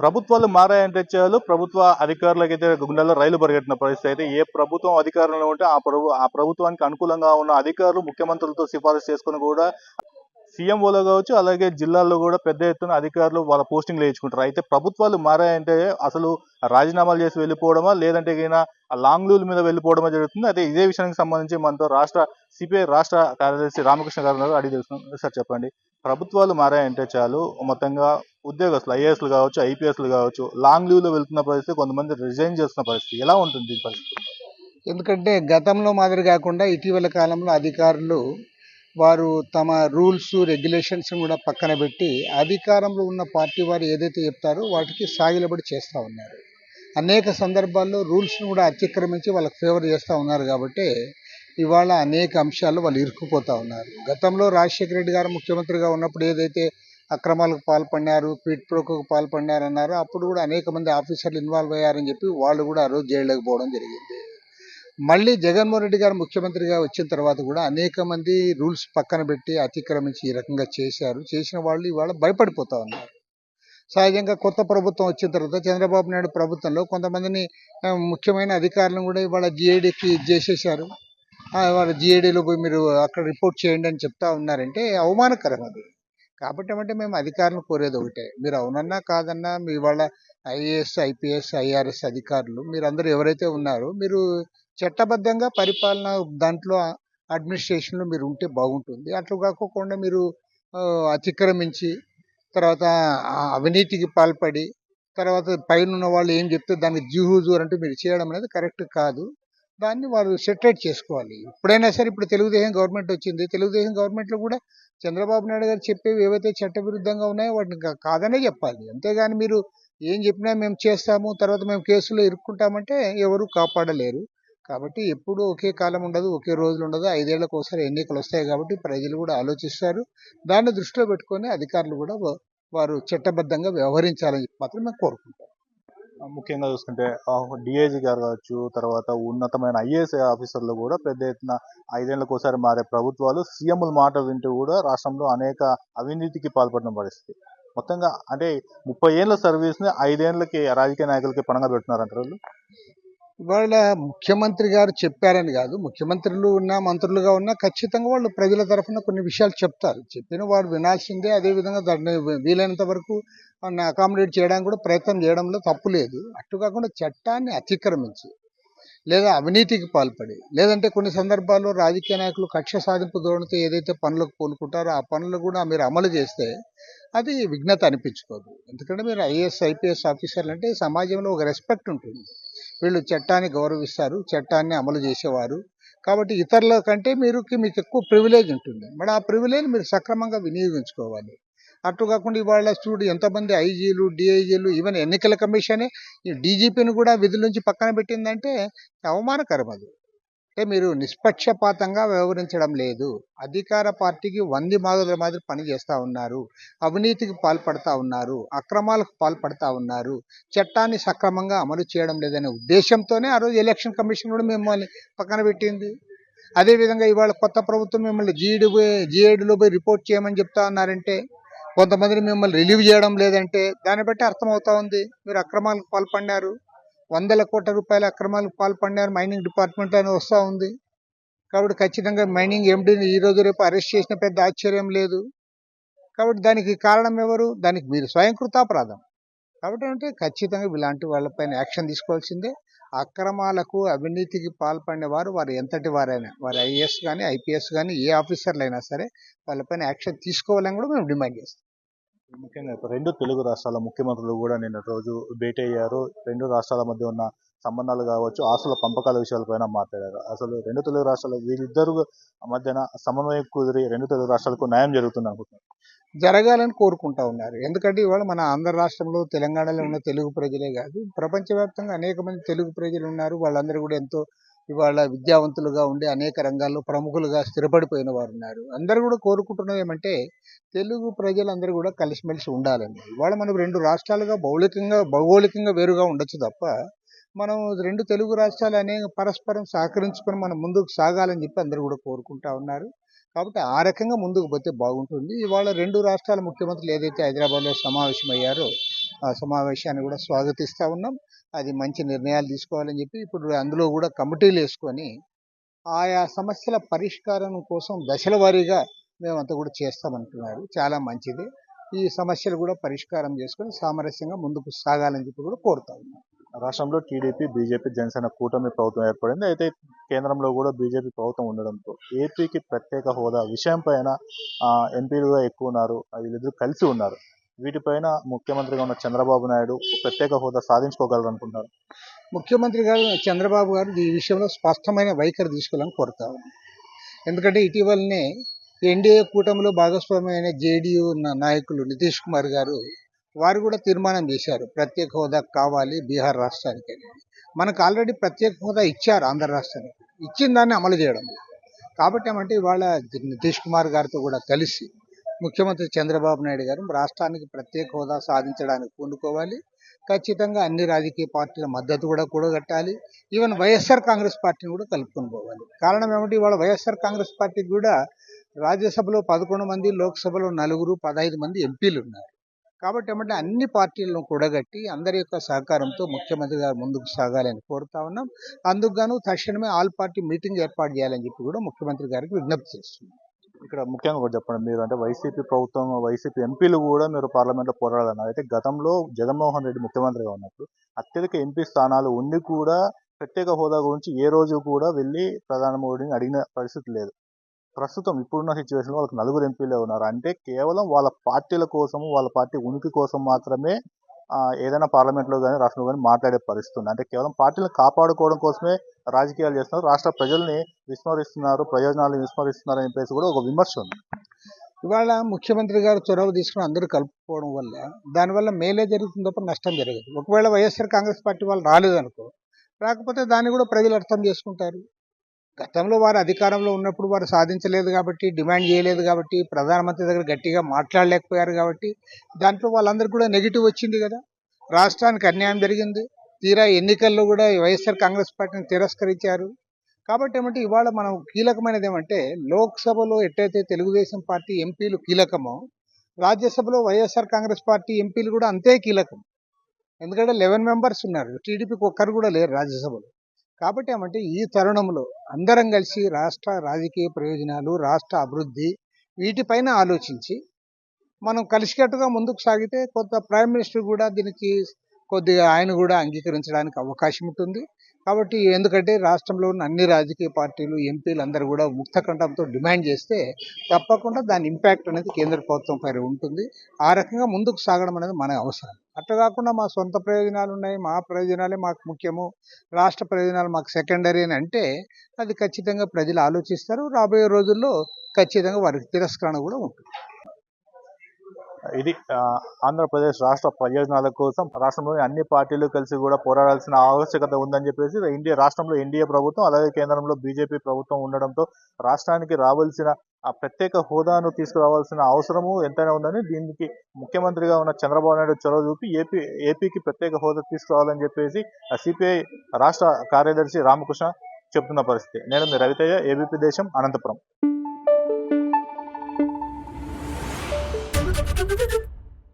ప్రభుత్వాలు మారాయంటే చాలు ప్రభుత్వ అధికారులకైతే గుండెల్లో రైలు పరిగెట్టిన పరిస్థితి అయితే ఏ ప్రభుత్వం అధికారంలో ఉంటే ఆ ప్రభు ఆ ప్రభుత్వానికి అనుకూలంగా ఉన్న అధికారులు ముఖ్యమంత్రులతో సిఫారసు చేసుకుని కూడా సీఎంఓలో కావచ్చు అలాగే జిల్లాల్లో కూడా పెద్ద ఎత్తున అధికారులు వాళ్ళ పోస్టింగ్లు వేయించుకుంటారు. అయితే ప్రభుత్వాలు మారాయంటే అసలు రాజీనామాలు చేసి వెళ్ళిపోవడమా లేదంటే ఈయన లాంగ్ లీవ్ మీద వెళ్ళిపోవడమా జరుగుతుంది? అయితే ఇదే విషయానికి సంబంధించి మనతో రాష్ట్ర సిపిఐ రాష్ట్ర కార్యదర్శి రామకృష్ణ గారు అడిగి తెలుసుకున్నాం సార్ చెప్పండి. ప్రభుత్వాలు మారాయంటే చాలు మొత్తంగా ఉద్యోగస్తులు ఐఏఎస్లు కావచ్చు ఐపీఎస్లు కావచ్చు లాంగ్ లీవ్లో వెళ్తున్న పరిస్థితి కొంతమంది రిజైన్ చేస్తున్న పరిస్థితి. ఎలా ఉంటుంది ఈ పరిస్థితి? ఎందుకంటే గతంలో మాదిరి కాకుండా ఇటీవల కాలంలో అధికారులు వారు తమ రూల్స్ రెగ్యులేషన్స్ కూడా పక్కన పెట్టి అధికారంలో ఉన్న పార్టీ వారు ఏదైతే చెప్తారో వాటికి సాగిలబడి చేస్తూ ఉన్నారు. అనేక సందర్భాల్లో రూల్స్ను కూడా అతిక్రమించి వాళ్ళకి ఫేవర్ చేస్తూ ఉన్నారు కాబట్టి ఇవాళ అనేక అంశాలు వాళ్ళు ఇరుక్కుపోతూ ఉన్నారు. గతంలో రాజశేఖర రెడ్డి గారు ముఖ్యమంత్రిగా ఉన్నప్పుడు ఏదైతే అక్రమాలకు పాల్పడినారు పీట్ ప్రోకు పాల్పడినారు అన్నారు అప్పుడు కూడా అనేక మంది ఆఫీసర్లు ఇన్వాల్వ్ అయ్యారని చెప్పి వాళ్ళు కూడా ఆ రోజు జైల్లోకి పోవడం జరిగింది. మళ్ళీ జగన్మోహన్ రెడ్డి గారు ముఖ్యమంత్రిగా వచ్చిన తర్వాత కూడా అనేక మంది రూల్స్ పక్కన పెట్టి అతిక్రమించి ఈ రకంగా చేశారు. చేసిన వాళ్ళు ఇవాళ భయపడిపోతా ఉన్నారు. సహజంగా కొత్త ప్రభుత్వం వచ్చిన తర్వాత చంద్రబాబు నాయుడు ప్రభుత్వంలో కొంతమందిని ముఖ్యమైన అధికారులను కూడా ఇవాళ జిఐడికి చేసేసారు వాళ్ళ ఇవాళ జిఐడిలో పోయి మీరు అక్కడ రిపోర్ట్ చేయండి అని చెప్తా ఉన్నారంటే అవమానకరం అది. కాబట్టి ఏమంటే మేము అధికారులను కోరేది ఒకటే. మీరు అవునన్నా కాదన్నా మీ వాళ్ళ ఐఏఎస్ ఐపీఎస్ ఐఆర్ఎస్ అధికారులు మీరందరూ ఎవరైతే ఉన్నారో మీరు చట్టబద్ధంగా పరిపాలన దాంట్లో అడ్మినిస్ట్రేషన్లో మీరు ఉంటే బాగుంటుంది. అట్లా కాకోకుండా మీరు అతిక్రమించి తర్వాత అవినీతికి పాల్పడి తర్వాత పైన ఉన్న వాళ్ళు ఏం చెప్తే దానికి జూహుజూర్ అంటే మీరు చేయడం అనేది కరెక్ట్ కాదు. దాన్ని వారు సెటరేట్ చేసుకోవాలి. ఎప్పుడైనా సరే ఇప్పుడు తెలుగుదేశం గవర్నమెంట్ వచ్చింది. తెలుగుదేశం గవర్నమెంట్లో కూడా చంద్రబాబు నాయుడు గారు చెప్పేవి ఏవైతే చట్టవిరుద్ధంగా ఉన్నాయో వాటిని కాదనే చెప్పాలి. అంతేగాని మీరు ఏం చెప్పినా మేము చేస్తాము తర్వాత మేము కేసులో ఇరుక్కుంటామంటే ఎవరు కాపాడలేరు. కాబట్టి ఎప్పుడు ఒకే కాలం ఉండదు ఒకే రోజులు ఉండదు. ఐదేళ్ళకు ఒకసారి ఎన్నికలు వస్తాయి కాబట్టి ప్రజలు కూడా ఆలోచిస్తారు. దాన్ని దృష్టిలో పెట్టుకొని అధికారులు కూడా వారు చట్టబద్ధంగా వ్యవహరించాలని చెప్పి మాత్రం మేము కోరుకుంటాం ముఖ్యంగా చూసుకుంటే డిఐజీ గారు కావచ్చు తర్వాత ఉన్నతమైన ఐఏఎస్ ఆఫీసర్లు కూడా పెద్ద ఎత్తున ఐదేళ్ళకు ఒకసారి మారే ప్రభుత్వాలు సీఎంల మాట వింటూ కూడా రాష్ట్రంలో అనేక అవినీతికి పాల్పడిన పరిస్థితి మొత్తంగా అంటే ముప్పై ఏళ్ళ సర్వీస్ని ఐదేళ్ళకి రాజకీయ నాయకులకి పణంగా పెడుతున్నారంటారు వాళ్ళు. ఇవాళ ముఖ్యమంత్రి గారు చెప్పారని కాదు ముఖ్యమంత్రులు ఉన్నా మంత్రులుగా ఉన్నా ఖచ్చితంగా వాళ్ళు ప్రజల తరఫున కొన్ని విషయాలు చెప్తారు. చెప్పిన వాడు వినాల్సిందే అదేవిధంగా దాన్ని వీలైనంత వరకు వాళ్ళని అకామిడేట్ చేయడానికి కూడా ప్రయత్నం చేయడంలో తప్పు లేదు. అట్టు కాకుండా చట్టాన్ని అతిక్రమించి లేదా అవినీతికి పాల్పడి లేదంటే కొన్ని సందర్భాల్లో రాజకీయ నాయకులు కక్ష సాధింపు ధోరణితో ఏదైతే పనులకు కోలుకుంటారో ఆ పనులు కూడా మీరు అమలు చేస్తే అది విఘ్నత అనిపించుకోదు. ఎందుకంటే మీరు ఐఏఎస్ ఐపీఎస్ ఆఫీసర్లు అంటే సమాజంలో ఒక రెస్పెక్ట్ ఉంటుంది. వీళ్ళు చట్టాన్ని గౌరవిస్తారు చట్టాన్ని అమలు చేసేవారు. కాబట్టి ఇతరుల కంటే మీరు మీకు ఎక్కువ ప్రివిలేజ్ ఉంటుంది. మరి ఆ ప్రివిలేజ్ మీరు సక్రమంగా వినియోగించుకోవాలి. అటు కాకుండా ఇవాళ చూడు ఎంతమంది ఐజీలు డిఐజీలు ఈవెన్ ఎన్నికల కమిషనే ఈ డీజీపీని కూడా విధుల నుంచి పక్కన పెట్టిందంటే అవమానకరం అది. అంటే మీరు నిష్పక్షపాతంగా వ్యవహరించడం లేదు. అధికార పార్టీకి వంది మాగుల మాదిరి పని చేస్తూ ఉన్నారు. అవినీతికి పాల్పడతా ఉన్నారు. అక్రమాలకు పాల్పడతా ఉన్నారు. చట్టాన్ని సక్రమంగా అమలు చేయడం లేదనే ఉద్దేశంతోనే ఆ రోజు ఎలక్షన్ కమిషన్ కూడా మిమ్మల్ని పక్కన పెట్టింది. అదేవిధంగా ఇవాళ కొత్త ప్రభుత్వం మిమ్మల్ని జీఈడి జీఏడిలో పోయి రిపోర్ట్ చేయమని చెప్తా ఉన్నారంటే కొంతమందిని మిమ్మల్ని రిలీవ్ చేయడం లేదంటే దాన్ని బట్టి అర్థమవుతా ఉంది. మీరు అక్రమాలకు పాల్పడినారు. వందల కోట్ల రూపాయల అక్రమాలకు పాల్పడినారు. మైనింగ్ డిపార్ట్మెంట్ అని వస్తూ ఉంది. కాబట్టి ఖచ్చితంగా మైనింగ్ ఎండీని ఈ రోజు రేపు అరెస్ట్ చేసిన పెద్ద ఆశ్చర్యం లేదు. కాబట్టి దానికి కారణం ఎవరు? దానికి మీరు స్వయంకృతాపరాధం కాబట్టి అంటే ఖచ్చితంగా ఇలాంటి వాళ్ళపైన యాక్షన్ తీసుకోవాల్సిందే. అక్రమాలకు అవినీతికి పాల్పడిన వారు వారు ఎంతటి వారైనా వారు ఐఏఎస్ కానీ ఐపీఎస్ కానీ ఏ ఆఫీసర్లైనా సరే వాళ్ళపైన యాక్షన్ తీసుకోవాలని కూడా మేము డిమాండ్ చేస్తాం. ముఖ్యంగా రెండు తెలుగు రాష్ట్రాల ముఖ్యమంత్రులు కూడా నిన్న రోజు భేటీ అయ్యారు. రెండు రాష్ట్రాల మధ్య ఉన్న సంబంధాలు కావచ్చు ఆస్తుల పంపకాల విషయాలపైన మాట్లాడారు. అసలు రెండు తెలుగు రాష్ట్రాలు వీళ్ళిద్దరు మధ్యన సమన్వయం కుదిరి రెండు తెలుగు రాష్ట్రాలకు న్యాయం జరుగుతుంది అనుకుంటున్నారు. జరగాలని కోరుకుంటా ఉన్నారు. ఎందుకంటే ఇవాళ మన ఆంధ్ర రాష్ట్రంలో తెలంగాణలో ఉన్న తెలుగు ప్రజలే కాదు ప్రపంచవ్యాప్తంగా అనేక మంది తెలుగు ప్రజలు ఉన్నారు. వాళ్ళందరూ కూడా ఎంతో ఇవాళ విద్యావంతులుగా ఉండి అనేక రంగాల్లో ప్రముఖులుగా స్థిరపడిపోయిన వారు ఉన్నారు అందరూ కూడా కోరుకుంటున్నది ఏమంటే తెలుగు ప్రజలందరూ కూడా కలిసిమెలిసి ఉండాలని ఇవాళ మనం రెండు రాష్ట్రాలుగా భౌగోళికంగా భౌగోళికంగా వేరుగా ఉండొచ్చు తప్ప మనం రెండు తెలుగు రాష్ట్రాలు అనేక పరస్పరం సహకరించుకొని మనం ముందుకు సాగాలని చెప్పి అందరూ కూడా కోరుకుంటా ఉన్నారు. కాబట్టి ఆ రకంగా ముందుకు పోతే బాగుంటుంది. ఇవాళ రెండు రాష్ట్రాల ముఖ్యమంత్రులు ఏదైతే హైదరాబాద్లో సమావేశమయ్యారో సమావేశాన్ని కూడా స్వాగతిస్తా ఉన్నాం. అది మంచి నిర్ణయాలు తీసుకోవాలని చెప్పి ఇప్పుడు అందులో కూడా కమిటీలు వేసుకొని ఆయా సమస్యల పరిష్కారం కోసం దశల వారీగా మేమంతా కూడా చేస్తామంటున్నారు. చాలా మంచిది. ఈ సమస్యలు కూడా పరిష్కారం చేసుకొని సామరస్యంగా ముందుకు సాగాలని చెప్పి కూడా కోరుతా ఉన్నాం. రాష్ట్రంలో టీడీపీ బీజేపీ జనసేన కూటమి ప్రభుత్వం ఏర్పడింది. అయితే కేంద్రంలో కూడా బీజేపీ ప్రభుత్వం ఉండడంతో ఏపీకి ప్రత్యేక హోదా విషయం పైన ఎంపీలుగా ఎక్కువ ఉన్నారు. వీళ్ళిద్దరూ కలిసి ఉన్నారు. వీటిపైన ముఖ్యమంత్రిగా ఉన్న చంద్రబాబు నాయుడు ప్రత్యేక హోదా సాధించుకోగలరు అనుకుంటారు. ముఖ్యమంత్రి గారు చంద్రబాబు గారు ఈ విషయంలో స్పష్టమైన వైఖరి తీసుకోవాలని కోరుతా ఎందుకంటే ఇటీవలనే ఎన్డీఏ కూటమిలో భాగస్వామ్యమైన జేడీయూ నాయకులు నితీష్ కుమార్ గారు వారు కూడా తీర్మానం చేశారు. ప్రత్యేక హోదా కావాలి బీహార్ రాష్ట్రానికి మనకు ఆల్రెడీ ప్రత్యేక హోదా ఇచ్చారు ఆంధ్ర రాష్ట్రానికి. ఇచ్చిన దాన్ని అమలు చేయడం. కాబట్టి ఏమంటే ఇవాళ నితీష్ కుమార్ గారితో కూడా కలిసి ముఖ్యమంత్రి చంద్రబాబు నాయుడు గారు రాష్ట్రానికి ప్రత్యేక హోదా సాధించడానికి పూనుకోవాలి. ఖచ్చితంగా అన్ని రాజకీయ పార్టీల మద్దతు కూడా కూడగట్టాలి. ఈవెన్ వైఎస్ఆర్ కాంగ్రెస్ పార్టీని కూడా కలుపుకొని పోవాలి. కారణం ఏమిటి? ఇవాళ వైఎస్ఆర్ కాంగ్రెస్ పార్టీకి కూడా రాజ్యసభలో పదకొండు మంది లోక్సభలో నలుగురు పదహైదు మంది ఎంపీలు ఉన్నారు. కాబట్టి ఏమంటే అన్ని పార్టీలను కూడగట్టి అందరి యొక్క సహకారంతో ముఖ్యమంత్రి గారు ముందుకు సాగాలని కోరుతా ఉన్నాం. అందుకు గాను తక్షణమే ఆల్ పార్టీ మీటింగ్ ఏర్పాటు చేయాలని చెప్పి కూడా ముఖ్యమంత్రి గారికి విజ్ఞప్తి చేస్తున్నాం. ఇక్కడ ముఖ్యంగా ఒకటి చెప్పండి మీరు అంటే వైసీపీ ప్రభుత్వం వైసీపీ ఎంపీలు కూడా మీరు పార్లమెంట్లో పోరాడాలన్నారు అయితే గతంలో జగన్మోహన్ రెడ్డి ముఖ్యమంత్రిగా ఉన్నప్పుడు అత్యధిక ఎంపీ స్థానాలు ఉండి కూడా ప్రత్యేక హోదా గురించి ఏ రోజు కూడా వెళ్ళి ప్రధాని మోడీని అడిగిన పరిస్థితి లేదు. ప్రస్తుతం ఇప్పుడున్న సిచ్యువేషన్లో వాళ్ళకి నలుగురు ఎంపీలే ఉన్నారు. అంటే కేవలం వాళ్ళ పార్టీల కోసం వాళ్ళ పార్టీ ఉనికి కోసం మాత్రమే ఏదైనా పార్లమెంట్లో కానీ రాష్ట్రంలో కానీ మాట్లాడే పరిస్థితి ఉంది. అంటే కేవలం పార్టీలను కాపాడుకోవడం కోసమే రాజకీయాలు చేస్తున్నారు. రాష్ట్ర ప్రజల్ని విస్మరిస్తున్నారు ప్రయోజనాలు విస్మరిస్తున్నారు అని చెప్పేసి కూడా ఒక విమర్శ ఉంది. ఇవాళ ముఖ్యమంత్రి గారు చొరవ తీసుకుని అందరూ కలుపుకోవడం వల్ల దానివల్ల మేలే జరుగుతుంది తప్ప నష్టం జరగదు. ఒకవేళ వైఎస్ఆర్ కాంగ్రెస్ పార్టీ వాళ్ళు రాలేదనుకో రాకపోతే దాన్ని కూడా ప్రజలు అర్థం చేసుకుంటారు. గతంలో వారు అధికారంలో ఉన్నప్పుడు వారు సాధించలేదు కాబట్టి డిమాండ్ చేయలేదు కాబట్టి ప్రధానమంత్రి దగ్గర గట్టిగా మాట్లాడలేకపోయారు కాబట్టి దాంట్లో వాళ్ళందరికీ కూడా నెగిటివ్ వచ్చింది కదా. రాష్ట్రానికి అన్యాయం జరిగింది. తీరా ఎన్నికల్లో కూడా ఈ వైఎస్ఆర్ కాంగ్రెస్ పార్టీని తిరస్కరించారు. కాబట్టి ఏమంటే ఇవాళ మనం కీలకమైనది ఏమంటే లోక్సభలో ఎట్టయితే తెలుగుదేశం పార్టీ ఎంపీలు కీలకమో రాజ్యసభలో వైఎస్ఆర్ కాంగ్రెస్ పార్టీ ఎంపీలు కూడా అంతే కీలకం. ఎందుకంటే లెవెన్ మెంబర్స్ ఉన్నారు. టీడీపీకి ఒక్కరు కూడా లేరు రాజ్యసభలో. కాబట్టి ఏమంటే ఈ తరుణంలో అందరం కలిసి రాష్ట్ర రాజకీయ ప్రయోజనాలు రాష్ట్ర అభివృద్ధి వీటిపైన ఆలోచించి మనం కలిసికట్టుగా ముందుకు సాగితే కొంత ప్రైమ్ మినిస్టర్ కూడా దీనికి కొద్దిగా ఆయన కూడా అంగీకరించడానికి అవకాశం ఉంటుంది. కాబట్టి ఎందుకంటే రాష్ట్రంలో ఉన్న అన్ని రాజకీయ పార్టీలు ఎంపీలు అందరూ కూడా ముక్త కంఠంతో డిమాండ్ చేస్తే తప్పకుండా దాని ఇంపాక్ట్ అనేది కేంద్ర ప్రభుత్వం పైన ఉంటుంది. ఆ రకంగా ముందుకు సాగడం అనేది మన అవసరం. అట్లా కాకుండా మా సొంత ప్రయోజనాలు ఉన్నాయి మా ప్రయోజనాలే మాకు ముఖ్యము. రాష్ట్ర ప్రయోజనాలు మాకు సెకండరీ అని అంటే అది ఖచ్చితంగా ప్రజలు ఆలోచిస్తారు. రాబోయే రోజుల్లో ఖచ్చితంగా వారికి తిరస్కరణ కూడా ఉంటుంది. ఇది ఆంధ్రప్రదేశ్ రాష్ట్ర ప్రయోజనాల కోసం రాష్ట్రంలోని అన్ని పార్టీలు కలిసి కూడా పోరాడాల్సిన ఆవశ్యకత ఉందని చెప్పేసి ఇండియా రాష్ట్రంలో ఎన్డీఏ ప్రభుత్వం అలాగే కేంద్రంలో బీజేపీ ప్రభుత్వం ఉండడంతో రాష్ట్రానికి రావాల్సిన ఆ ప్రత్యేక హోదాను తీసుకురావాల్సిన అవసరము ఎంతైనా ఉందని దీనికి ముఖ్యమంత్రిగా ఉన్న చంద్రబాబు నాయుడు చొరవ చూపి ఏపీ ఏపీకి ప్రత్యేక హోదా తీసుకురావాలని చెప్పేసి సిపిఐ రాష్ట్ర కార్యదర్శి రామకృష్ణ చెప్తున్న పరిస్థితి. నేను మీ రవితయ్య ఏబీపీ దేశం అనంతపురం.